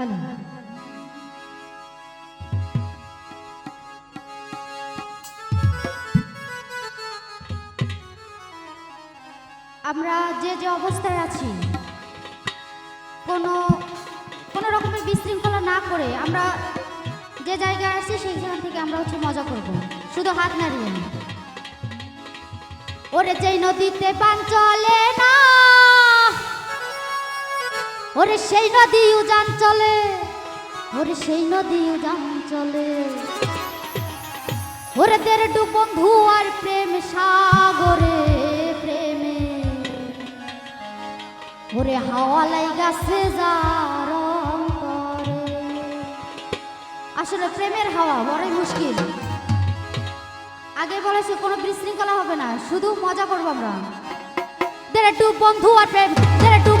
Hello আমরা যে যে অবস্থায় আছি, কোনো কোনো রকমের বিশৃঙ্খলা না করে আমরা যে জায়গায় আছি, সেইখান থেকে আমরা হচ্ছে মজা করব। শুধু হাত নাড়িয়ে ওরে যেই নদীতে পান চলে না ওরে সেই নদী উজান চলে, ওরে সেই নদী উজান চলে। ওরে তেরে ডু বন্ধু আর প্রেম সাগরে, প্রেমে। ওরে হাওয়া লাইগাছে যার। আসলে প্রেমের হাওয়া বড়ই মুশকিল। আগে বলেছে, কোনো বিশৃঙ্খলা হবে না, শুধু মজা করব আমরা। টু বন্ধু আর প্রেম টু